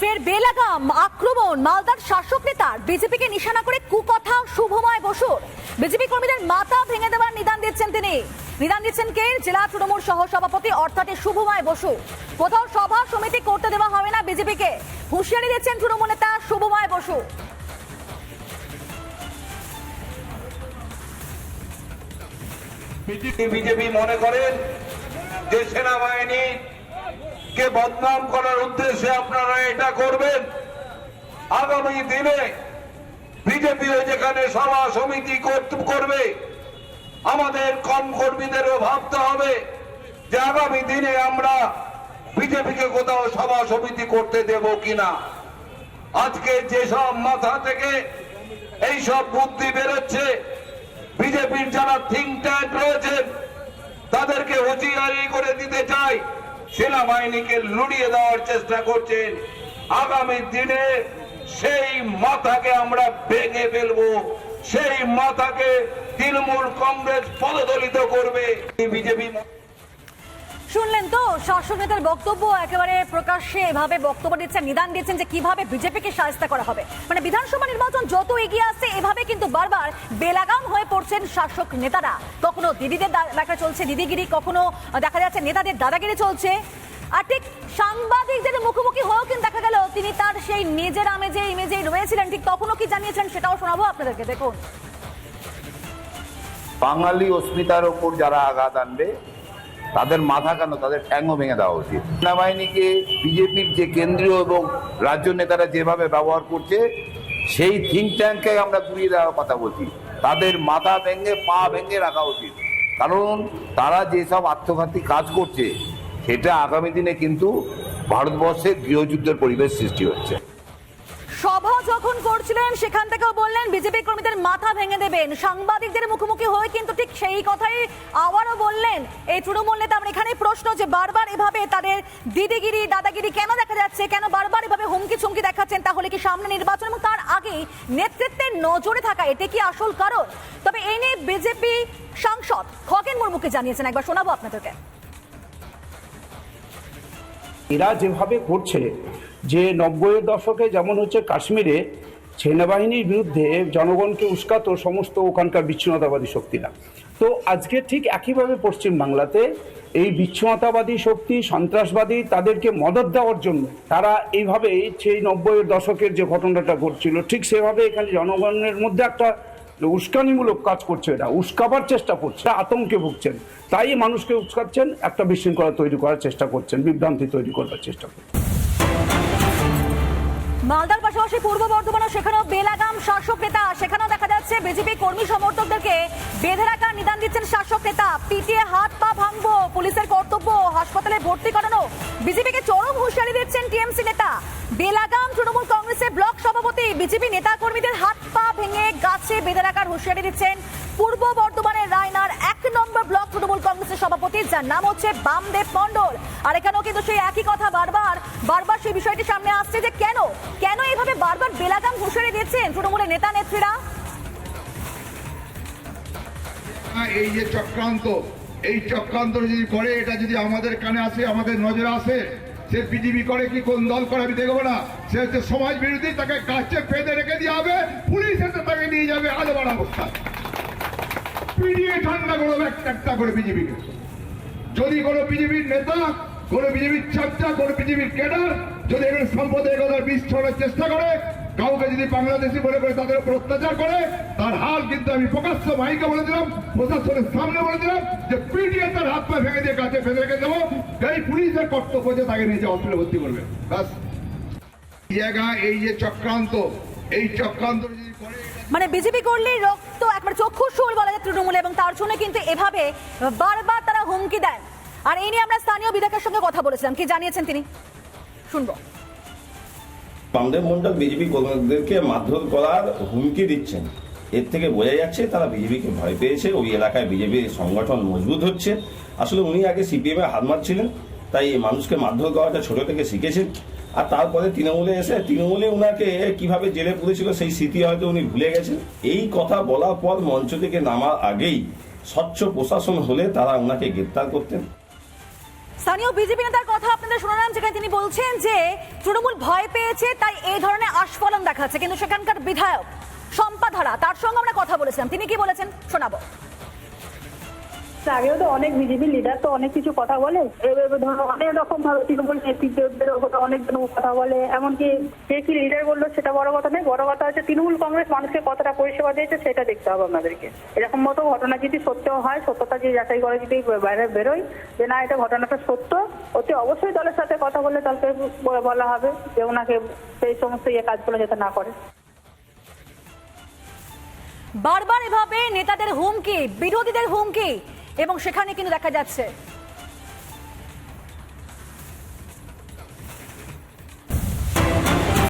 ফের বেলাগাম, আক্রমণ, মালদার শাসক নেতার বিজেপিকে নিশানা করে কুকথা শুভময় বসুর। বিজেপি কর্মীদের মাথা ভেঙে দেওয়ার নিদান দিচ্ছেন তিনি। নিদান দিচ্ছেন কে? জেলা তৃণমূল সহ সভাপতি অর্থাৎ শুভময় বসু। কোথাও সভা সমিতি করতে দেওয়া হবে না বিজেপিকে। হুঁশিয়ারি দিচ্ছেন তৃণমূল নেতা শুভময় বসু। বিজেপি মনে করেন যে সেনাবাহিনী কে বদনাম করার উদ্দেশ্যে আপনারা এটা করবেন? আগামী দিনে বিজেপি যেখানে সভা সমিতি করবে, আমাদের কম কর্মীদেরও ভাবতে হবে যে আগামী দিনে আমরা বিজেপিকে কোথাও সভা সমিতি করতে দেব কিনা। আজকে যেসব মাথা থেকে এই সব বুদ্ধি বেরোচ্ছে, বিজেপির যারা থিঙ্ক ট্যাঙ্ক রয়েছেন, তাদেরকে হুঁশিয়ারি করে দিতে চাই। সেনাবাহিনীকে লুড়িয়ে দেওয়ার চেষ্টা করছেন। আগামী দিনে সেই মাথাকে আমরা ভেঙে ফেলব। সেই মাথাকে তৃণমূল কংগ্রেস পদদলিত করবে। বিজেপি শুনলেন তো? শাসক নেতার বক্তব্য একেবারে প্রকাশ্যে এভাবে বক্তব্য দিচ্ছেন, নিদান দিচ্ছেন যে কীভাবে বিজেপিকে সাহায্য করা হবে। মানে বিধানসভা নির্বাচন যত এগিয়ে আসছে, এভাবে কিন্তু বারবার বেলাগাম হয়ে পড়ছেন শাসক নেতারা। কখনো দিদিদের দেখা চলছে, দিদিগিরি কখনো দেখা যাচ্ছে নেতাদের দাদাগিরি চলছে। আর ঠিক সাংবাদিকদের মুখোমুখি হয়েও কিন্তু দেখা গেল, তিনি তার সেই নিজের আমেজে ইমেজেই রয়েছিলেন। ঠিক তখনও কি জানিয়েছেন সেটাও শোনাবো আপনাদেরকে, দেখুন। বাঙালি অস্মিতার ওপর যারা আঘাত আনবে তাদের মাথা কেন? তাদের ঠ্যাংও ভেঙে দেওয়া উচিত। সেনাবাহিনীকে, বিজেপির যে কেন্দ্রীয় এবং রাজ্য নেতারা যেভাবে ব্যবহার করছে, সেই থিঙ্ক ট্যাঙ্ককে আমরা ঘুরিয়ে দেওয়ার কথা বলছি। তাদের মাথা ভেঙে, পা ভেঙে রাখা উচিত। কারণ তারা যেসব আত্মঘাতী কাজ করছে, সেটা আগামী দিনে কিন্তু ভারতবর্ষে গৃহযুদ্ধের পরিবেশ সৃষ্টি হচ্ছে। সভা যখন করছিলেন, সেখান থেকেও বললেন, বিজেপি কর্মীদের মাথা ভেঙে দেবেন। সাংবাদিকদের মুখোমুখি হয়ে কিন্তু ঠিক সেই কথাই আবারও বললেন। এই তৃণমূল নেতা, আমার এখানে প্রশ্ন যে বারবার এভাবে তাদের দিদিগিরি, দাদাগিরি কেন দেখা যাচ্ছে? কেন বারবার এভাবে হুমকি চুমকি দেখাচ্ছেন? তাহলে কি সামনে নির্বাচন? এবং তার আগে নেতৃত্বের নজরে থাকা, এটা কি আসল কারণ? তবে এ নিয়ে বিজেপি সাংসদ খগেন মুর্মুকে জানিয়েছেন। একবার শোনাবো আপনাদেরকে। এরা যেভাবে করছে যে নব্বইয়ের দশকে যেমন হচ্ছে কাশ্মীরে সেনাবাহিনীর বিরুদ্ধে জনগণকে উস্কাতো সমস্ত ওখানকার বিচ্ছিন্নতাবাদী শক্তিরা। তো আজকে ঠিক একইভাবে পশ্চিম বাংলাতে এই বিচ্ছিন্নতাবাদী শক্তি, সন্ত্রাসবাদী তাদেরকে মদত দেওয়ার জন্য তারা এইভাবে সেই নব্বইয়ের দশকের যে ঘটনাটা ঘটছিল, ঠিক সেভাবে এখানে জনগণের মধ্যে একটা উস্কানিমূলক কাজ করছে এটা উস্কাবার চেষ্টা করছে আতঙ্কে ভুগছেন। তাই মানুষকে উস্কাচ্ছেন, একটা বিশৃঙ্খলা তৈরি করার চেষ্টা করছেন, বিভ্রান্তি তৈরি করবার চেষ্টা করছেন। মালদার পাশাপাশি পূর্ব বর্ধমানও সেখানেও বেলাগাম শাসক নেতা, সেখানেও দেখা যাচ্ছে বিজেপি কর্মী সমর্থকদেরকে বেঁধে রাখার নিদান দিচ্ছেন শাসক নেতা। পিটিয়ে হাত পা ভাঙবো, পুলিশের কর্তব্য, হাসপাতালে ভর্তি করানো। বিজেপিকে চরম হুঁশিয়ারি দিচ্ছেন টিএমসি নেতা। বেলাগাম তৃণমূল কংগ্রেসের ব্লক সভাপতি, বিজেপি নেতা কর্মীদের হাত পা ভেঙে গাছে বেঁধে রাখার হুঁশিয়ারি দিচ্ছেন পূর্ব কংগ্রেসের যার নাম হচ্ছে বামদেব মন্ডল আর এখানেও কিন্তু সেই একই কথা বারবার বারবার সেই বিষয়টি সামনে আসছে যে কেন? কেন এইভাবে বারবার বেলাগাম হুঁশিয়ারি দিচ্ছেন তৃণমূলের নেতা, নেত্রীরা? এই যে চক্রান্ত, এই চক্রান্ত যদি করে, এটা যদি আমাদের কানে আসে, আমাদের নজরে আসে, সে বিজেপি করে কি কোন দল করে আমি দেখব না। সে হচ্ছে সমাজ বিরোধী, তাকে গাছে বেঁধে রেখে দিয়ে হবে, পুলিশ এসে তাকে নিয়ে যাবে আলবার অবস্থা। পিড়িয়ে ঠান্ডা করবে একটা করে বিজেপিকে। যদি কোনো বিজেপির নেতা, কোনো বিজেপির চর্চা কোনো বিজেপির ক্যাডার যদি এখানে সম্পদের কথা বিষ ছড়ার চেষ্টা করে, কাউকে যদি বাংলাদেশি মনে করে তাদের উপর অত্যাচার করে, তার হাল কিন্তু আমি প্রকাশ্য মাইকে বলে দিলাম, প্রশাসনের সামনে বলে দিলাম যে পিটিয়ে তার হাত পা ভেঙে দিয়ে কাছে ফেলে রেখে দেবো। এই পুলিশের কর্তব্য যে তাকে নিজে হসপিটালে ভর্তি করবে। ব্যাস। জায়গা, এই যে চক্রান্ত, এই চক্রান্ত মানে বিজেপি করলে রক্ত একবার চক্ষুর বলা যায় তৃণমূলে, এবং তার জন্য কিন্তু এভাবে বারবার হুমকি দেন। আর এই নিয়ে আমরা স্থানীয় বিধায়কের সঙ্গে কথা বলেছিলাম। কি জানিয়েছেন তিনি? শুনব। বামদেব মন্ডল বিজেপি কর্মীদেরকে মারধর করার হুমকি দিচ্ছেন। এর থেকে বোঝা যাচ্ছে তারা বিজেপিকে ভয় পেয়েছে। ওই এলাকায় বিজেপির সংগঠন মজবুত হচ্ছে। আসলে উনি আগে সিপিএম হাত মারছিলেন, তাই মানুষকে মারধর করাটা ছোট থেকে শিখেছেন। আর তারপরে তৃণমূলে এসে, তৃণমূলে উনাকে কীভাবে জেলে পুরেছিল সেই স্মৃতি হয়তো উনি ভুলে গেছেন। এই কথা বলার পর মঞ্চ থেকে নামার আগেই স্বচ্ছ প্রশাসন হলে তারা ওনাকে গ্রেপ্তার করতেন। স্থানীয় বিজেপি নেতার কথা আপনাদের শোনালাম, যেখানে তিনি বলছেন যে তৃণমূল ভয় পেয়েছে, তাই এই ধরনের আস্ফলন দেখাচ্ছে। কিন্তু সেখানকার বিধায়ক সম্পাধারা তার সঙ্গে আমরা কথা বলেছিলাম। তিনি কি বলেছেন? শোনাবো। আগেও তো অনেক বিজেপি লিডার তো অনেক কিছু কথা বলে। এভাবে ধরো অনেক রকম ভাবে তৃণমূল নেতৃত্বের ওপরে অনেক কথা বলে। এমনকি কে কি লিডার বলল সেটা বড় কথা নেই বড় কথা হচ্ছে তৃণমূল কংগ্রেস মানুষকে কতটা পরিষেবা দিয়েছে সেটা দেখতে হবে আমাদেরকে। এরকম মতো ঘটনা যদি সত্যও হয়, সত্যতা যদি যাচাই করে যদি বাইরে বেরোয়, যে না, এটা ঘটনাটা সত্য, অতি অবশ্যই দলের সাথে কথা বলে দলকে বলা হবে যে ওনাকে সেই সমস্ত ইয়ে কাজগুলো যাতে না করে। বারবার এভাবে নেতাদের হুমকি, বিরোধীদের হুমকি এবং সেখানে কিন্তু দেখা যাচ্ছে